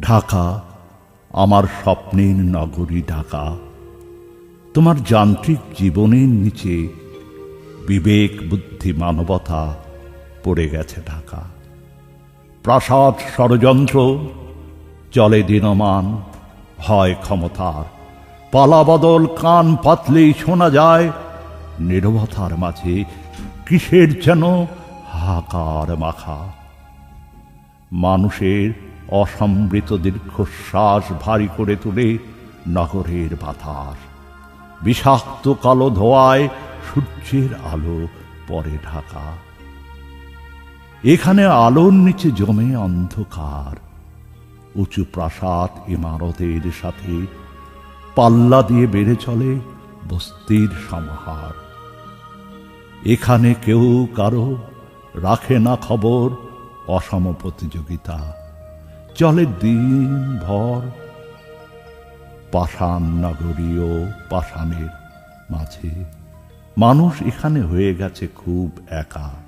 ঢাকা, আমার স্বপ্নের নগরী ঢাকা। তোমার যান্ত্রিক জীবনের নিচে বিবেক, বুদ্ধি, মানবতা পড়ে গেছে ঢাকা। প্রাসাদ, ষড়যন্ত্র চলে দিনমান হয় ক্ষমতার। পালাবদল কান পাতলেই শোনা যায়, নিরবতার মাঝে কিসের যেন হাকার মাখা। মানুষের অসমৃত দীর্ঘশ্বাস ভারী করে তুলে নগরের বাতাস। বিষাক্ত কালো ধোয়ায় সূর্যের আলো পরে ঢাকা। এখানে আলোর নিচে জমে অন্ধকার। উঁচু প্রাসাদ ইমারতের সাথে পাল্লা দিয়ে বেড়ে চলে বস্তির সমাহার। এখানে কেউ কারও রাখে না খবর, অসম প্রতিযোগিতা। চলে দিন ভর পাষাণ নগরীয় পাষাণের মাঝে। মানুষ এখানে হয়ে গেছে খুব একা।